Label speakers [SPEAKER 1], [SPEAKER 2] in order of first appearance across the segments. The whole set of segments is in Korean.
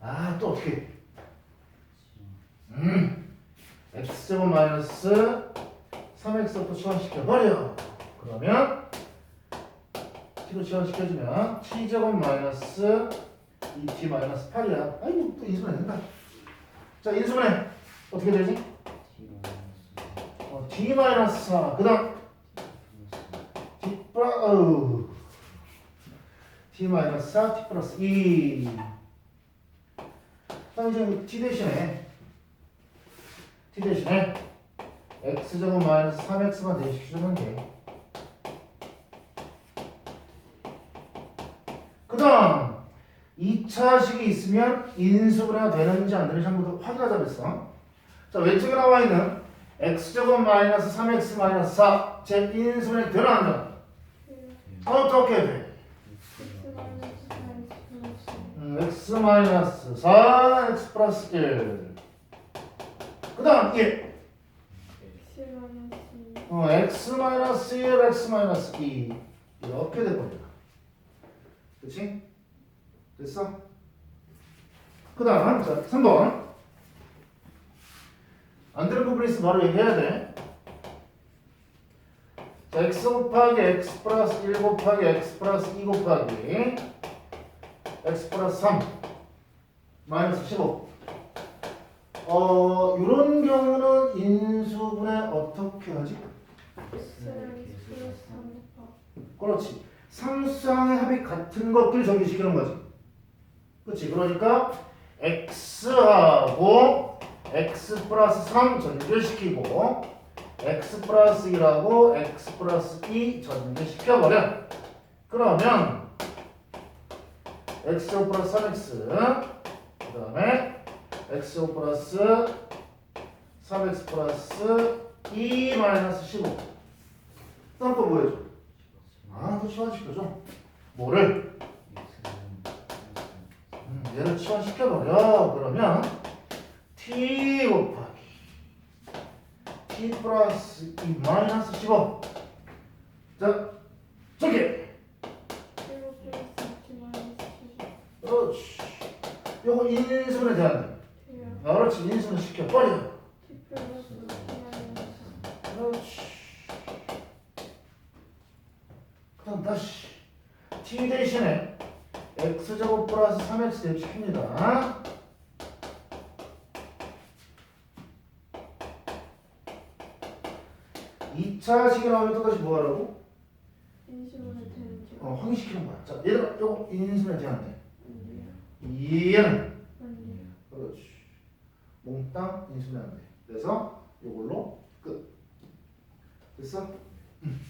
[SPEAKER 1] 아, 또 어떻게? 음, x제곱 마이너스 3x부터 치환시켜버려. 그러면 t로 치환시켜주면 t제곱 마이너스 2t 마이너스 8이야. 아이고, 또 인수분해 된다. 자, 인수분해. 어떻게 되지? 어, t 마이너스 4. 그 다음, 플러스, 어우. T 마이너스 4, t 플러스 2. 그럼 이제 t 대신에 t 대신에 x제곱 마이너스 3x만 대시켜주면 돼. 그 다음 2차식이 있으면 인수분해가 되는지 안 되는지 한번 더 확인하자 그랬어. 자 왼쪽에 나와 있는 x제곱 마이너스 3x 마이너스 4제 인수분해 되나 안 되나? 어떻게 돼? 음, x 마이너스 4 x 플러스 1. 그 다음 예. 어, x 마이너스 1 x 마이너스 2 이렇게 돼버려. 그치? 됐어? 그 다음 자 3번 안 되는 부분이 있으면 바로 얘기해야 돼. 자, x 곱하기 x 플러스 1 곱하기 x 플러스 2 곱하기 x 플러스 3 마이너스 15 어, 이런 경우는 인수분해 어떻게 하지? 그렇지. 상수항의 합이 같은 것들 정리시키는 거지. 그렇지. 그러니까 x하고 x 플러스 3 전개시키고 x 플러스 1하고 x 플러스 2 전개시켜버려. 그러면 x 플러스 3x 그 다음에 x 플러스 3x 플러스 2 마이너스 15 다음 거 뭐해줘? 아, 또 치환시켜줘. 뭐를? 음, 얘를 치환시켜버려. 그러면 t 곱하기 t 플러스 2 마이너스 15. 자, 저기. 그렇지. 요거 인수분해 대한 아, 그렇지. 인수분해 시켜 버려. 그렇지. 그럼 다시 t 대신에 x제곱 플러스 3x 대입시킵니다. 이차식이 나오면 또다시 뭐 하라고? 어, 확인시키는 거야. 자, 얘들아, 요거 인수분해 대한대. 얘는 그렇지. 몽땅 안 돼. 그래서 요걸로 끝. 됐어? 음.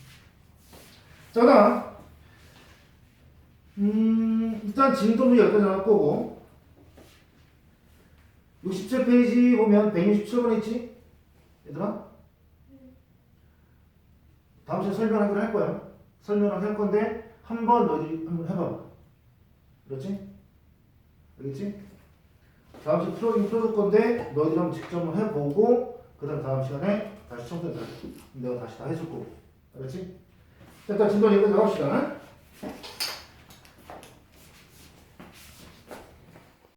[SPEAKER 1] 자, 그다음 음, 일단 진도는 여기까지 나올 거고 67페이지 보면 167번 있지? 얘들아? 다음 시간에 설명하기로 할 거야. 설명을 할 건데 한번 너희들이 한번 해봐. 그렇지? 알겠지? 다음 시간에 풀어긴 풀어줄 건데 너희들이 한번 직접 해보고 그 다음 다음 시간에 다시 청소해 내가 다시 다 해줄 거고. 알겠지? 자, 일단 진도 여기까지 나갑시다.